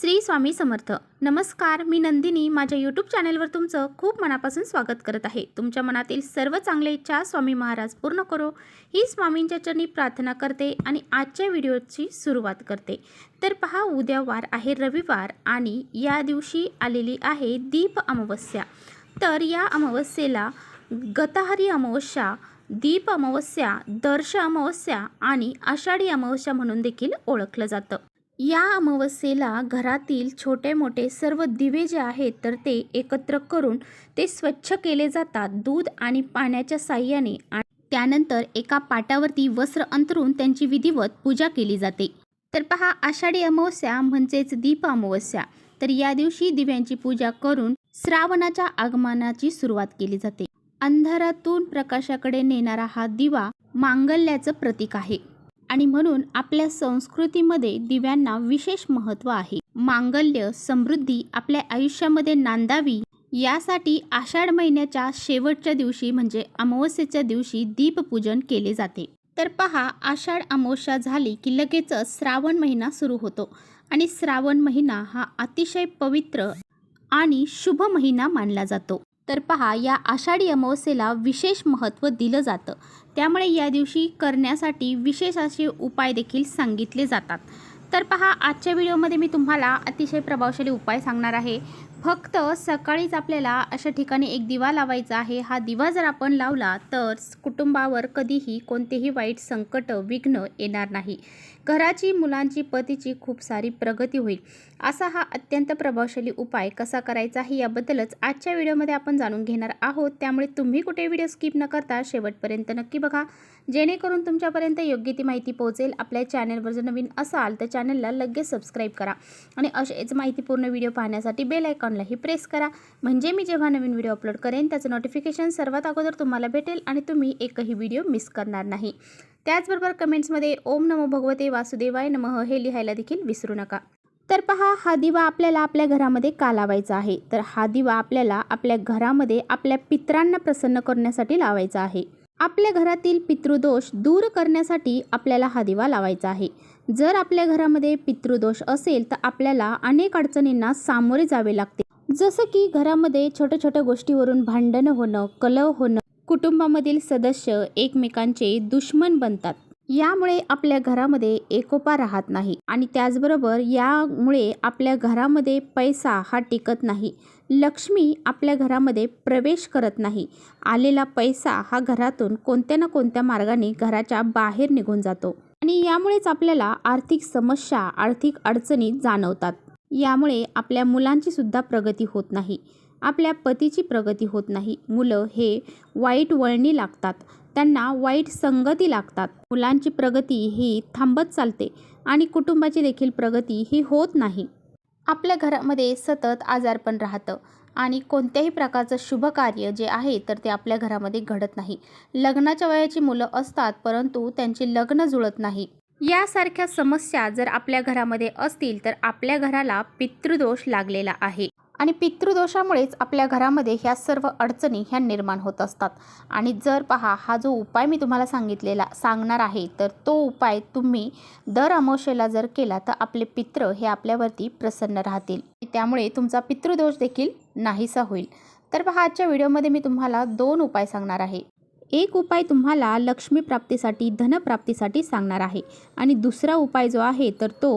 श्री स्वामी समर्थ. नमस्कार मी नंदिनी. माझ्या यूट्यूब चॅनेलवर तुमचं खूप मनापासून स्वागत करत आहे. तुमच्या मनातील सर्व चांगल्या इच्छा स्वामी महाराज पूर्ण करो. ही स्वामींच्या चरणी प्रार्थना करते आणि आजच्या व्हिडिओची सुरुवात करते. तर पहा उद्या वार आहे रविवार आणि या दिवशी आलेली आहे दीप अमावस्या. तर या अमावस्येला गतहरी अमावस्या दीप अमावस्या दर्श अमावस्या आणि आषाढी अमावस्या म्हणून देखील ओळखलं जातं. या अमावस्येला घरातील छोटे मोठे सर्व दिवे जे आहेत तर ते एकत्र करून ते स्वच्छ केले जातात. दूध आणि पाण्याच्या साह्याने आणि त्यानंतर एका पाटावरती वस्त्र अंतरून त्यांची विधिवत पूजा केली जाते. तर पहा आषाढी अमावस्या म्हणजेच दीप अमावस्या. तर या दिवशी दिव्यांची पूजा करून श्रावणाच्या आगमनाची सुरुवात केली जाते. अंधारातून प्रकाशाकडे नेणारा हा दिवा मांगल्याचं प्रतीक आहे. आणि म्हणून आपल्या संस्कृतीमध्ये दिव्यांना विशेष महत्त्व आहे. मांगल्य समृद्धी आपल्या आयुष्यामध्ये नांदावी यासाठी आषाढ महिन्याच्या शेवटच्या दिवशी म्हणजे अमावस्येच्या दिवशी दीपपूजन केले जाते. तर पहा आषाढ अमावस्या झाली की लगेचच श्रावण महिना सुरू होतो. आणि श्रावण महिना हा अतिशय पवित्र आणि शुभ महिना मानला जातो. तर पहा या आषाढी अमावस्येला विशेष महत्त्व दिलं जातं. त्यामुळे या दिवशी करण्यासाठी विशेष असे उपाय देखील सांगितले जातात. तर पहा आजच्या व्हिडिओमध्ये मी तुम्हाला अतिशय प्रभावशाली उपाय सांगणार आहे. फक्त सकाळीच आपल्याला अशा ठिकाणी एक दिवा लावायचा आहे. हा दिवा जर आपण लावला तर कुटुंबावर कधीही कोणतेही वाईट संकट विघ्न येणार नाही. घराची मुलांची पतीची खूप सारी प्रगती होईल. असा हा अत्यंत प्रभावशाली उपाय कसा करायचा आहे याबद्दलच आजच्या व्हिडिओमध्ये आपण जाणून घेणार आहोत. त्यामुळे तुम्ही कुठे व्हिडिओ स्किप न करता शेवटपर्यंत नक्की बघा. जेणेकरून तुमच्यापर्यंत योग्य ती माहिती पोहोचेल. आपल्या चॅनलवर जर नवीन असाल तर चॅनलला लगेच सबस्क्राईब करा. आणि असेच माहितीपूर्ण व्हिडिओ पाहण्यासाठी बेल आयकॉनलाही प्रेस करा. म्हणजे मी जेव्हा नवीन व्हिडिओ अपलोड करेन त्याचं नोटिफिकेशन सर्वात अगोदर तुम्हाला भेटेल आणि तुम्ही एकही व्हिडिओ मिस करणार नाही. त्याचबरोबर कमेंट्समध्ये ओम नमो भगवते वासुदेवाय नमः हे लिहायला देखील विसरू नका. तर पहा हा दिवा आपल्याला आपल्या घरामध्ये का लावायचा आहे? तर हा दिवा आपल्याला आपल्या घरामध्ये आपल्या पित्रांना प्रसन्न करण्यासाठी लावायचा आहे. आपल्या घरातील पितृदोष दूर करण्यासाठी आपल्याला हा दिवा लावायचा आहे. जर आपल्या घरामध्ये पितृदोष असेल तर आपल्याला अनेक अडचणींना सामोरे जावे लागते. जसं की घरामध्ये छोट्या छोट्या गोष्टीवरून भांडणं होणं कलह होणं कुटुंबामधील सदस्य एकमेकांचे दुश्मन बनतात. यामुळे आपल्या घरामध्ये एकोपा राहत नाही आणि त्याचबरोबर यामुळे आपल्या घरामध्ये पैसा हा टिकत नाही. लक्ष्मी आपल्या घरामध्ये प्रवेश करत नाही. आलेला पैसा हा घरातून कोणत्या ना कोणत्या मार्गाने घराच्या बाहेर निघून जातो. आणि यामुळेच आपल्याला आर्थिक समस्या आर्थिक अडचणी जाणवतात. यामुळे आपल्या मुलांची सुद्धा प्रगती होत नाही. आपल्या पतीची प्रगती होत नाही. मुलं हे वाईट वळणी लागतात. त्यांना वाईट संगती लागतात. मुलांची प्रगती ही थांबत चालते आणि कुटुंबाची देखील प्रगती ही होत नाही. आपल्या घरामध्ये सतत आजारपण राहतं आणि कोणत्याही प्रकारचं शुभ कार्य जे आहे तर ते आपल्या घरामध्ये घडत नाही. लग्नाच्या वयाची मुलं असतात परंतु त्यांची लग्न जुळत नाही. यासारख्या समस्या जर आपल्या घरामध्ये असतील तर आपल्या घराला पितृदोष लागलेला आहे. आणि पितृदोषामुळेच आपल्या घरामध्ये ह्या सर्व अडचणी ह्या निर्माण होत असतात. आणि जर पहा हा जो उपाय मी तुम्हाला सांगितलेला सांगणार आहे तर तो उपाय तुम्ही दर अमावस्येला जर केला तर आपले पित्र हे आपल्यावरती प्रसन्न राहतील. त्यामुळे तुमचा पितृदोष देखील नाहीसा होईल. तर पहा आजच्या व्हिडिओमध्ये मी तुम्हाला दोन उपाय सांगणार आहे. एक उपाय तुम्हाला लक्ष्मी प्राप्तीसाठी धनप्राप्तीसाठी सांगणार आहे. आणि दुसरा उपाय जो आहे तर तो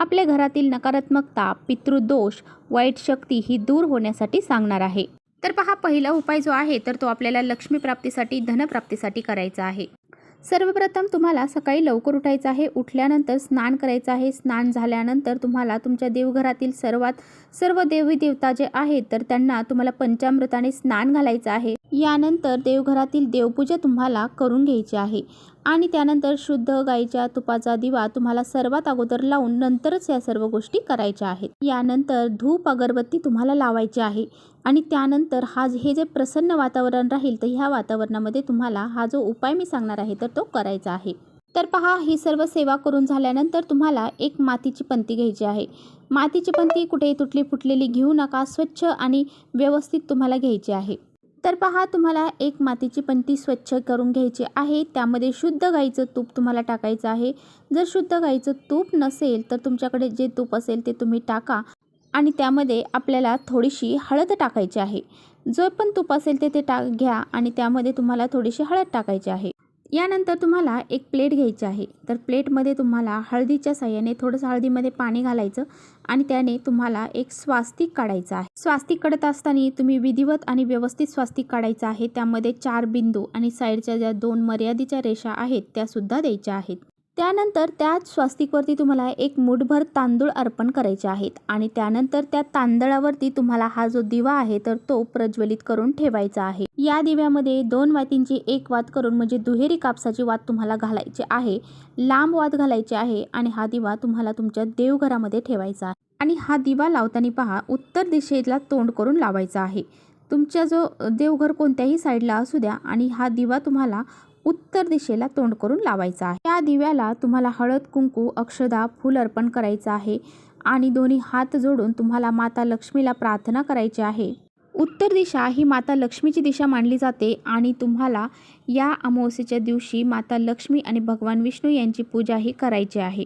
आपल्या घरातील नकारात्मकता पितृदोष वाईट शक्ती ही दूर होण्यासाठी सांगणार आहे. तर पहा पहिला उपाय जो आहे तर तो आपल्याला लक्ष्मी प्राप्तीसाठी धनप्राप्तीसाठी करायचा आहे. सर्वप्रथम तुम्हाला सकाळी लवकर उठायचं आहे. उठल्यानंतर स्नान करायचं आहे. स्नान झाल्यानंतर तुम्हाला तुमच्या देवघरातील सर्वात सर्व देवी देवता जे आहेत तर त्यांना तुम्हाला पंचामृताने स्नान घालायचं आहे. यानंतर देवघरातील देवपूजा तुम्हाला करून घ्यायची आहे. आणि त्यानंतर शुद्ध गाईच्या तुपाचा दिवा तुम्हाला सर्वात अगोदर लावून नंतरच या सर्व गोष्टी करायच्या आहेत. यानंतर धूप अगरबत्ती तुम्हाला लावायची आहे. आणि त्यानंतर हा हे जे प्रसन्न वातावरण राहील तर ह्या वातावरणामध्ये तुम्हाला हा जो उपाय मी सांगणार आहे तर तो करायचा आहे. तर पहा ही सर्व सेवा करून झाल्यानंतर तुम्हाला एक मातीची पंती घ्यायची आहे. मातीची पंती कुठे तुटली फुटलेली घेऊ नका. स्वच्छ आणि व्यवस्थित तुम्हाला घ्यायची आहे. तर पहा तुम्हाला एक मातीची पंती स्वच्छ करून घ्यायची आहे. त्यामध्ये शुद्ध गाईचं तूप तुम्हाला टाकायचं आहे. जर शुद्ध गाईचं तूप नसेल तर तुमच्याकडे जे तूप असेल ते तुम्ही टाका आणि त्यामध्ये आपल्याला थोडीशी हळद टाकायची आहे. जो पण तूप असेल ते ते टाक घ्या आणि त्यामध्ये तुम्हाला थोडीशी हळद टाकायची आहे. यानंतर तुम्हाला एक प्लेट घ्यायची आहे. तर प्लेटमध्ये तुम्हाला हळदीच्या साह्याने थोडंसं हळदीमध्ये पाणी घालायचं आणि त्याने तुम्हाला एक स्वास्तिक काढायचं आहे. स्वास्तिक काढत असताना तुम्ही विधिवत आणि व्यवस्थित स्वास्तिक काढायचं आहे. त्यामध्ये चार बिंदू आणि साईडच्या ज्या दोन मर्यादेच्या रेषा आहेत त्यासुद्धा द्यायच्या आहेत. त्यानंतर त्याच स्वास्तिकवरती तुम्हाला एक मुठभर तांदूळ अर्पण करायचे आहेत. आणि त्यानंतर त्या तांदळावरती तुम्हाला हा जो दिवा आहे तर तो प्रज्वलित करून ठेवायचा आहे. या दिव्यामध्ये दोन वातींची एक वात करून म्हणजे दुहेरी कापसाची वात तुम्हाला घालायची आहे लांब वात घालायची आहे आणि हा दिवा तुम्हाला तुमच्या देवघरामध्ये ठेवायचा आहे. आणि हा दिवा लावताना पहा उत्तर दिशेला तोंड करून लावायचा आहे. तुमच्या जो देवघर कोणत्याही साईडला असू द्या आणि हा दिवा तुम्हाला उत्तर दिशेला तोंड करून लावायचा आहे. या दिव्याला तुम्हाला हळद कुंकू अक्षदा फूल अर्पण करायचं आहे आणि दोन्ही हात जोडून तुम्हाला माता लक्ष्मीला प्रार्थना करायची आहे. उत्तर दिशा ही माता लक्ष्मीची दिशा मानली जाते आणि तुम्हाला या अमावस्येच्या दिवशी माता लक्ष्मी आणि भगवान विष्णू यांची पूजाही करायची आहे.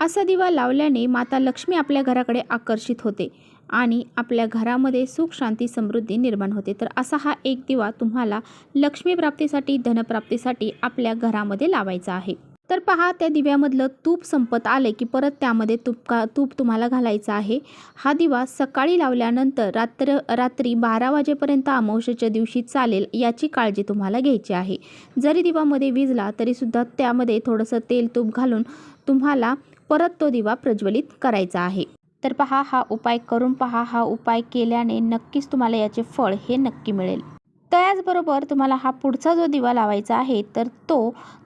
असा दिवा लावल्याने माता लक्ष्मी आपल्या घराकडे आकर्षित होते. आणि आपल्या घरामध्ये सुख शांती समृद्धी निर्माण होते. तर असा हा एक दिवा तुम्हाला लक्ष्मीप्राप्तीसाठी धनप्राप्तीसाठी आपल्या घरामध्ये लावायचा आहे. तर पहा त्या दिव्यामधलं तूप संपत आले की परत त्यामध्ये तुपका तूप तुम्हाला घालायचं आहे. हा दिवा सकाळी लावल्यानंतर रात्र रात्री बारा वाजेपर्यंत अमावस्येच्या दिवशी चालेल याची काळजी तुम्हाला घ्यायची आहे. जरी दिवामध्ये विजला तरीसुद्धा त्यामध्ये थोडंसं तेल तूप घालून तुम्हाला परत तो दिवा प्रज्वलित करायचा आहे. तर पहा हा उपाय करून पहा. हा उपाय केल्याने नक्कीच तुम्हाला याचे फळ हे नक्की मिळेल. त्याचबरोबर तुम्हाला हा पुढचा जो दिवा लावायचा आहे तर तो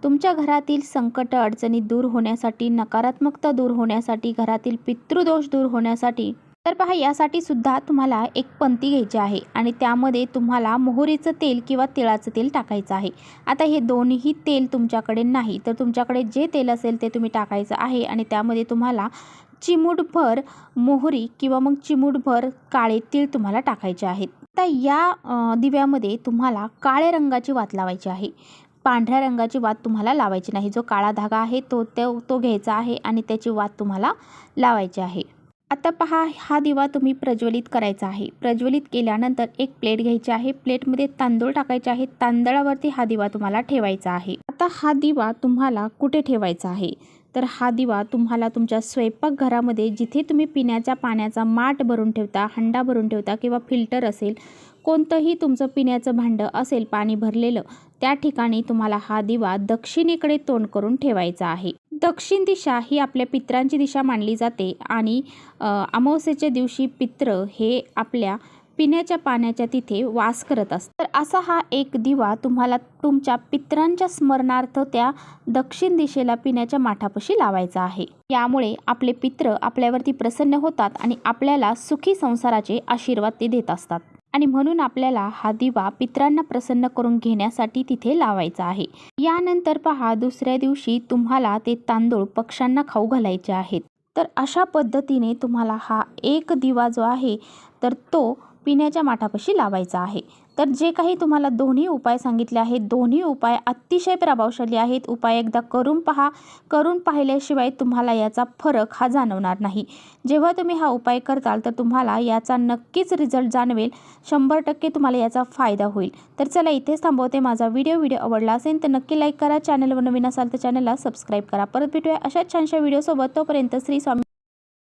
तुमच्या घरातील संकट अडचणी दूर होण्यासाठी नकारात्मकता दूर होण्यासाठी घरातील पितृदोष दूर होण्यासाठी तर पहा यासाठी सुद्धा तुम्हाला एक पंती घ्यायची आहे आणि त्यामध्ये तुम्हाला मोहरीचं तेल किंवा तिळाचं तेल टाकायचं आहे. आता हे दोन्ही तेल तुमच्याकडे नाही तर तुमच्याकडे जे तेल असेल ते तुम्ही टाकायचं आहे आणि त्यामध्ये तुम्हाला चिमूटभर मोहरी किंवा मग चिमूटभर काळे तीळ तुम्हाला टाकायचे आहेत. आता या दिव्यामध्ये तुम्हाला काळ्या रंगाची वात लावायची आहे. पांढऱ्या रंगाची वात तुम्हाला लावायची नाही. जो काळा धागा आहे तो तो तो घ्यायचा आहे आणि त्याची वात तुम्हाला लावायची आहे. आता पहा हा दिवा तुम्ही प्रज्वलित करायचा आहे. प्रज्वलित केल्यानंतर एक प्लेट घ्यायची आहे. प्लेटमध्ये तांदूळ टाकायचे आहे. तांदळावरती हा दिवा तुम्हाला ठेवायचा आहे. आता हा दिवा तुम्हाला कुठे ठेवायचा आहे? तर हा दिवा तुम्हाला तुमच्या स्वयंपाकघरामध्ये जिथे तुम्ही पिण्याच्या पाण्याचा माठ भरून ठेवता हंडा भरून ठेवता किंवा फिल्टर असेल कोणतंही तुमचं पिण्याचं भांडं असेल पाणी भरलेलं त्या ठिकाणी तुम्हाला हा दिवा दक्षिणेकडे तोंड करून ठेवायचा आहे. दक्षिण दिशा ही आपल्या पित्रांची दिशा मानली जाते आणि अमावस्येच्या दिवशी पित्र हे आपल्या पिण्याच्या पाण्याच्या तिथे वास करत असतात. तर असा हा एक दिवा तुम्हाला तुमच्या पित्रांच्या स्मरणार्थ त्या दक्षिण दिशेला पिण्याच्या माठापाशी लावायचा आहे. यामुळे आपले पित्र आपल्यावरती प्रसन्न होतात आणि आपल्याला सुखी संसाराचे आशीर्वाद ते देत असतात. आणि म्हणून आपल्याला हा दिवा पित्रांना प्रसन्न करून घेण्यासाठी तिथे लावायचा आहे. यानंतर पहा दुसऱ्या दिवशी तुम्हाला ते तांदूळ पक्ष्यांना खाऊ घालायचे आहेत. तर अशा पद्धतीने तुम्हाला हा एक दिवा जो आहे तर तो पिण्याच्या माठापाशी लावायचा आहे. तर जे काही तुम्हाला दोन्ही उपाय सांगितले आहेत दोन्ही उपाय अतिशय प्रभावशाली आहेत. उपाय एकदा करून पहा. करून पाहिल्याशिवाय तुम्हाला याचा फरक हा जाणवणार नाही. जेव्हा तुम्ही हा उपाय करताल तर तुम्हाला याचा नक्कीच रिझल्ट जाणवेल. शंभर टक्के तुम्हाला याचा फायदा होईल. तर चला इथेच थांबवते माझा व्हिडिओ व्हिडिओ आवडला असेल तर नक्की लाईक करा. चॅनलवर नवीन असाल तर चॅनलला सबस्क्राईब करा. परत भेटूया अशाच छानशा व्हिडिओसोबत तोपर्यंत श्री स्वामी